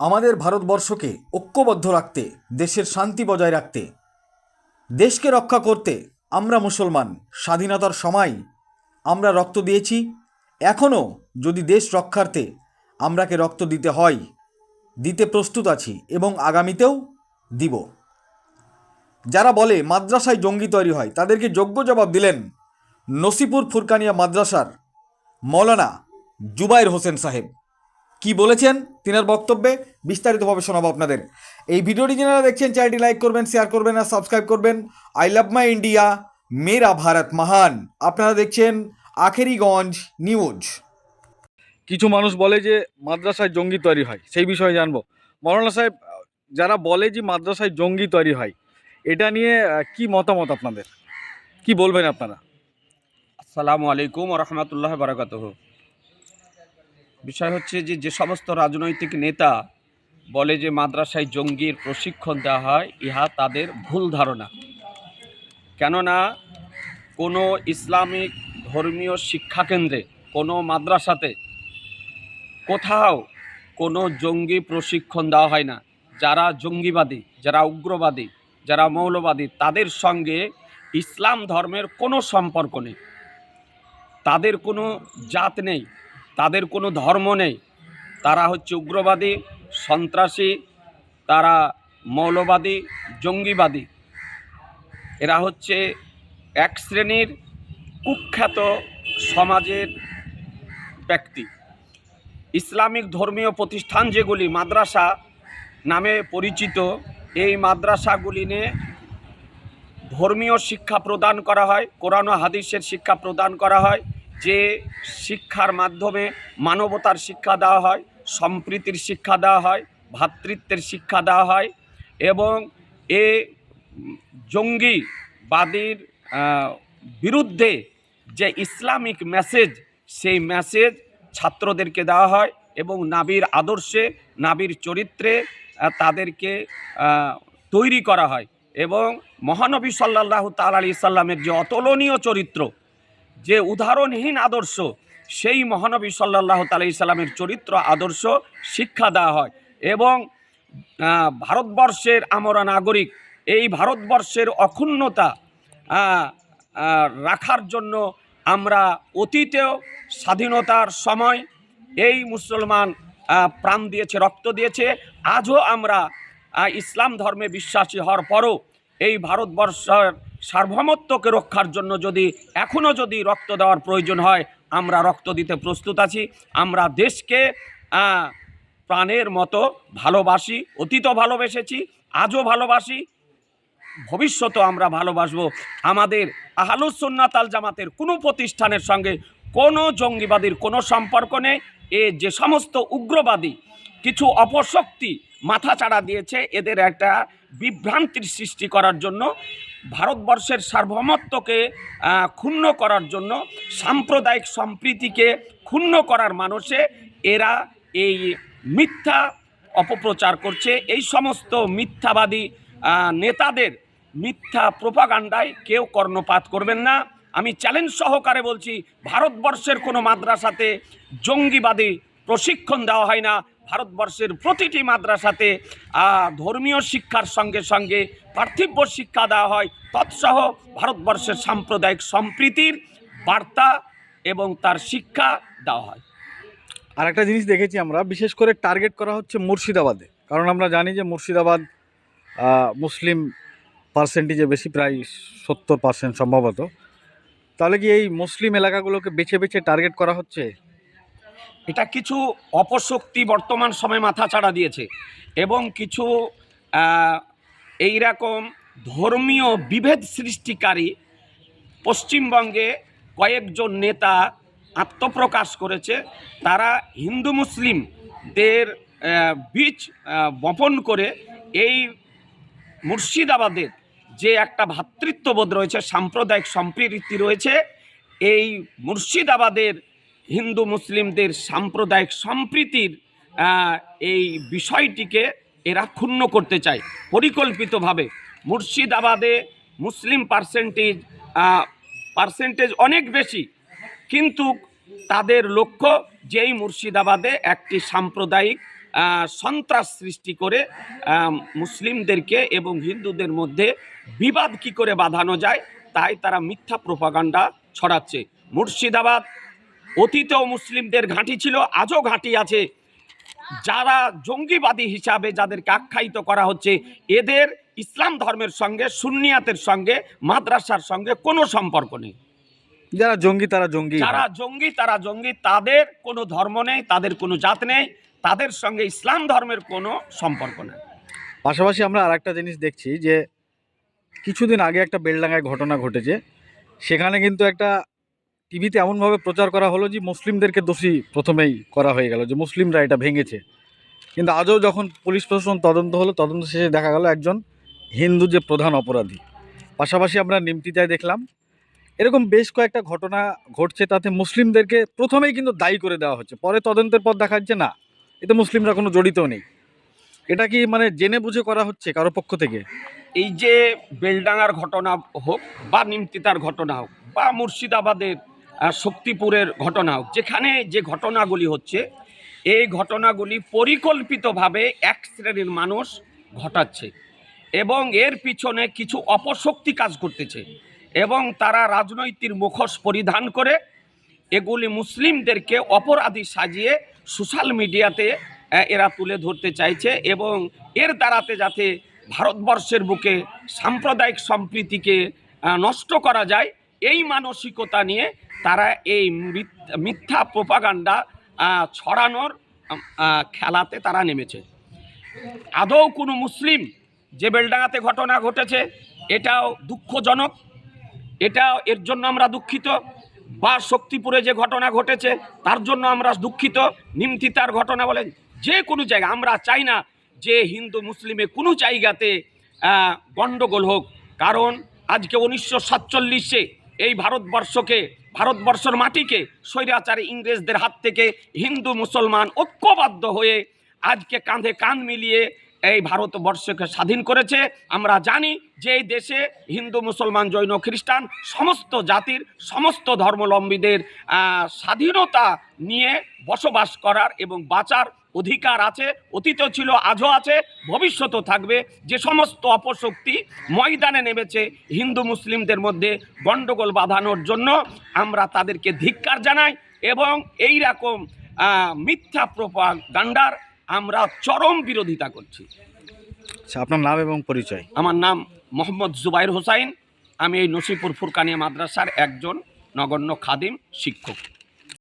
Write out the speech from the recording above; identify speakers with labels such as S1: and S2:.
S1: আমাদের ভারতবর্ষকে ঐক্যবদ্ধ রাখতে, দেশের শান্তি বজায় রাখতে, দেশকে রক্ষা করতে আমরা মুসলমান, স্বাধীনতার সময় আমরা রক্ত দিয়েছি, এখনও যদি দেশ রক্ষার্থে আমরাকে রক্ত দিতে হয়, দিতে প্রস্তুত আছি এবং আগামীতেও দিব। যারা বলে মাদ্রাসায় জঙ্গি তৈরি হয়, তাদেরকে যোগ্য জবাব দিলেন নসিপুর ফুরকানিয়া মাদ্রাসার মৌলানা জুবাইর হোসেন সাহেব। কি বলেছেন তিনার বক্তব্যে? বিস্তারিতভাবে শোনাবো আপনাদের। এই ভিডিওটি যারা দেখছেন চ্যানেলটি লাইক করবেন শেয়ার করবেন আর সাবস্ক্রাইব করবেন। আই লাভ মাই ইন্ডিয়া মেরা ভারত মহান। আপনারা দেখছেন আখেরিগঞ্জ নিউজ। কিছু মানুষ বলে যে মাদ্রাসায় জঙ্গি তৈরি হয় সেই বিষয়ে জানব। মৌলানা সাহেব যারা বলে যে মাদ্রাসায় জঙ্গি তৈরি হয় এটা নিয়ে কি মতামত আপনাদের? কি বলবেন আপনারা?
S2: আসসালামু আলাইকুম রহমতুল্লাহ বারাকাত বিষয় হচ্ছে যে যে সমস্ত রাজনৈতিক নেতা বলে যে মাদ্রাসায় জঙ্গির প্রশিক্ষণ দেওয়া হয়, ইহা তাদের ভুল ধারণা। কেননা কোনো ইসলামিক ধর্মীয় শিক্ষাকেন্দ্রে, কোনো মাদ্রাসাতে কোথাও কোনো জঙ্গি প্রশিক্ষণ দেওয়া হয় না। যারা জঙ্গিবাদী, যারা উগ্রবাদী, যারা মৌলবাদী, তাদের সঙ্গে ইসলাম ধর্মের কোনো সম্পর্ক নেই। তাদের কোনো জাত নেই। তাদের কোনো ধর্ম নেই। তারা হচ্ছে উগ্রবাদী, সন্ত্রাসী, তারা মৌলবাদী, জঙ্গিবাদী। এরা হচ্ছে এক শ্রেণির কুখ্যাত সমাজের ব্যক্তি। ইসলামিক ধর্মীয় প্রতিষ্ঠান যেগুলি, মাদ্রাসা নামে পরিচিত, এই মাদ্রাসাগুলি নিয়ে ধর্মীয় শিক্ষা প্রদান করা হয়, কোরআন হাদিসের শিক্ষা প্রদান করা হয়। যে শিক্ষার মাধ্যমে মানবতার শিক্ষা দেওয়া হয়, সম্প্রীতির শিক্ষা দেওয়া হয় ভ্রাতৃত্বের শিক্ষা দেওয়া হয় এবং এ জঙ্গিবাদীর বিরুদ্ধে যে ইসলামিক মেসেজ, সেই মেসেজ ছাত্রদেরকে দেওয়া হয় এবং নাবির আদর্শে, নাবির চরিত্রে তাদেরকে তৈরি করা হয় এবং মহানবী সাল্লাহ তাল আলী সাল্লামের যে অতুলনীয় চরিত্র যে উদাহরণহীন আদর্শ, সেই মহানবী সাল্লাহ তালি সাল্লামের চরিত্র আদর্শ শিক্ষা দেওয়া হয় এবং ভারতবর্ষের আমরা নাগরিক, এই ভারতবর্ষের অক্ষুণ্ণতা রাখার জন্য আমরা অতীতেও স্বাধীনতার সময় এই মুসলমান প্রাণ দিয়েছে, রক্ত দিয়েছে, আজও আমরা ইসলাম ধর্মে বিশ্বাসী হওয়ার পরও এই ভারতবর্ষের সার্বভৌমত্বকে রক্ষার জন্য যদি এখনও যদি রক্ত দেওয়ার প্রয়োজন হয়, আমরা রক্ত দিতে প্রস্তুত আছি। আমরা দেশকে প্রাণের মতো ভালোবাসি অতীতও ভালোবেসেছি, আজও ভালোবাসি, ভবিষ্যতেও আমরা ভালোবাসবো। আমাদের আহলুসন্নাত আল জামাতের কোনো প্রতিষ্ঠানের সঙ্গে কোনো জঙ্গিবাদীর কোনো সম্পর্ক নেই। এ যে সমস্ত উগ্রবাদী কিছু অপশক্তি মাথাচাড়া দিয়েছে এদের একটা বিভ্রান্তির সৃষ্টি করার জন্য, ভারতবর্ষের সার্বভৌমত্বকে ক্ষুণ্ণ করার জন্য, সাম্প্রদায়িক সম্প্রীতিকে ক্ষুণ্ণ করার মানুষে এরা এই মিথ্যা অপপ্রচার করছে। এই সমস্ত মিথ্যাবাদী নেতাদের মিথ্যা প্রোপাগান্ডায় কেউ কর্ণপাত করবেন না। আমি চ্যালেঞ্জ সহকারে বলছি, ভারতবর্ষের কোনো মাদ্রাসাতে জঙ্গিবাদী প্রশিক্ষণ দেওয়া হয় না। ভারতবর্ষের প্রতিটি মাদ্রাসাতে ধর্মীয় শিক্ষার সঙ্গে সঙ্গে পার্থিব্য শিক্ষা দেওয়া হয়। তৎসহ ভারতবর্ষের সাম্প্রদায়িক সম্প্রীতির বার্তা এবং তার শিক্ষা দেওয়া হয়।
S1: আর একটা জিনিস দেখেছি আমরা, বিশেষ করে টার্গেট করা হচ্ছে মুর্শিদাবাদে। কারণ আমরা জানি যে মুর্শিদাবাদ মুসলিম পার্সেন্টেজে বেশি প্রায় সত্তর পার্সেন্ট সম্ভবত। তাহলে কি এই মুসলিম এলাকাগুলোকে বেছে বেছে টার্গেট করা হচ্ছে?
S2: এটা কিছু অপশক্তি বর্তমান সময়ে মাথা চাড়া দিয়েছে এবং কিছু এই রকম ধর্মীয় বিভেদ সৃষ্টিকারী পশ্চিমবঙ্গে কয়েকজন নেতা আত্মপ্রকাশ করেছে। তারা হিন্দু মুসলিমদের বীজ বপন করে এই মুর্শিদাবাদের যে একটা ভ্রাতৃত্ববোধ রয়েছে, সাম্প্রদায়িক সম্প্রীতি রয়েছে, এই মুর্শিদাবাদের হিন্দু মুসলিমদের সাম্প্রদায়িক সম্প্রীতির এই বিষয়টিকে এরা ক্ষুণ্ণ করতে চায়। পরিকল্পিতভাবে মুর্শিদাবাদে মুসলিম পার্সেন্টেজ পার্সেন্টেজ অনেক বেশি। কিন্তু তাদের লক্ষ্য যেই মুর্শিদাবাদে একটি সাম্প্রদায়িক সন্ত্রাস সৃষ্টি করে মুসলিমদেরকে এবং হিন্দুদের মধ্যে বিবাদ কি করে বাঁধানো যায়, তাই তারা মিথ্যা প্রপাগান্ডা ছড়াচ্ছে। মুর্শিদাবাদ অতীতেও মুসলিমদের ঘাঁটি ছিল আজও ঘাঁটি আছে। যারা জঙ্গিবাদী হিসাবে যাদেরকে আখ্যায়িত করা হচ্ছে এদের ইসলাম ধর্মের সঙ্গে সুন্নিয়াতের সঙ্গে মাদ্রাসার সঙ্গে কোনো সম্পর্ক নেই।
S1: যারা জঙ্গি তারা জঙ্গি।
S2: যারা জঙ্গি তারা জঙ্গি তাদের কোনো ধর্ম নেই তাদের কোনো জাত নেই তাদের সঙ্গে ইসলাম ধর্মের কোনো সম্পর্ক নেই।
S1: পাশাপাশি আমরা আর একটা জিনিস দেখছি যে কিছুদিন আগে একটা বেলডাঙ্গায় ঘটনা ঘটেছে সেখানে কিন্তু একটা টিভিতে এমনভাবে প্রচার করা হলো যে মুসলিমদেরকে দোষী প্রথমেই করা হয়ে গেল, যে মুসলিমরা এটা ভেঙেছে। কিন্তু আজও যখন পুলিশ প্রশাসন তদন্ত হলো, তদন্ত শেষে দেখা গেল একজন হিন্দু যে প্রধান অপরাধী। পাশাপাশি আমরা নিমতিতায় দেখলাম। এরকম বেশ কয়েকটা ঘটনা ঘটছে, তাতে মুসলিমদেরকে প্রথমেই কিন্তু দায়ী করে দেওয়া হচ্ছে। পরে তদন্তের পর দেখা যাচ্ছে, না, এতে মুসলিমরা কোনো জড়িত নেই। এটা কি মানে জেনে বুঝে করা হচ্ছে কারও পক্ষ থেকে?
S2: এই যে বেলডাঙ্গার ঘটনা হোক বা নিমতিতার ঘটনা হোক বা মুর্শিদাবাদের শক্তিপুরের ঘটনা হোক, যেখানে যে ঘটনাগুলি হচ্ছে, এই ঘটনাগুলি পরিকল্পিতভাবে এক শ্রেণির মানুষ ঘটাচ্ছে এবং এর পিছনে কিছু অপশক্তি কাজ করতেছে এবং তারা রাজনৈতিক মুখোশ পরিধান করে, এগুলি মুসলিমদেরকে অপরাধী সাজিয়ে সোশ্যাল মিডিয়াতে এরা তুলে ধরতে চাইছে এবং এর দ্বারাতে যাতে ভারতবর্ষের বুকে সাম্প্রদায়িক সম্প্রীতিকে নষ্ট করা যায় এই মানসিকতা নিয়ে তারা এই মিথ- মিথ্যা প্রপাগান্ডা ছড়ানোর খেলাতে তারা নেমেছে। আদৌ কোনো মুসলিম যে বেলডাঙাতে ঘটনা ঘটেছে, এটাও দুঃখজনক। এটা এর জন্য আমরা দুঃখিত। বা শক্তিপুরে যে ঘটনা ঘটেছে, তার জন্য আমরা দুঃখিত। নিমতিতার ঘটনা বলেন যে কোনো জায়গা। আমরা চাই না যে হিন্দু মুসলিমে কোনো জায়গাতে গণ্ডগোল হোক। কারণ আজকে উনিশশো সাতচল্লিশে এই ভারতবর্ষকে, ভারতবর্ষের মাটিকে স্বৈরাচারী ইংরেজদের হাত থেকে হিন্দু মুসলমান ঐক্যবদ্ধ হয়ে আজকে কাঁধে কাঁধ মিলিয়ে এই ভারতবর্ষকে স্বাধীন করেছে। আমরা জানি যে এই দেশে হিন্দু, মুসলমান, জৈন, খ্রিস্টান সমস্ত জাতির, সমস্ত ধর্মলম্বীদের স্বাধীনতা নিয়ে বসবাস করার এবং বাঁচার অধিকার আছে অতীতও ছিল আজও আছে ভবিষ্যতেও থাকবে। যে সমস্ত অপশক্তি ময়দানে নেমেছে হিন্দু মুসলিমদের মধ্যে গণ্ডগোল বাঁধানোর জন্য আমরা তাদেরকে ধিক্কার জানাই এবং এই রকম মিথ্যা প্রপাগান্ডার আমরা চরম বিরোধিতা করছি।
S1: আচ্ছা আপনার নাম এবং পরিচয়?
S2: আমার নাম মোহাম্মদ জুবাইর হোসাইন। আমি এই নসিপুর ফুরকানিয়া মাদ্রাসার একজন নগণ্য খাদিম শিক্ষক।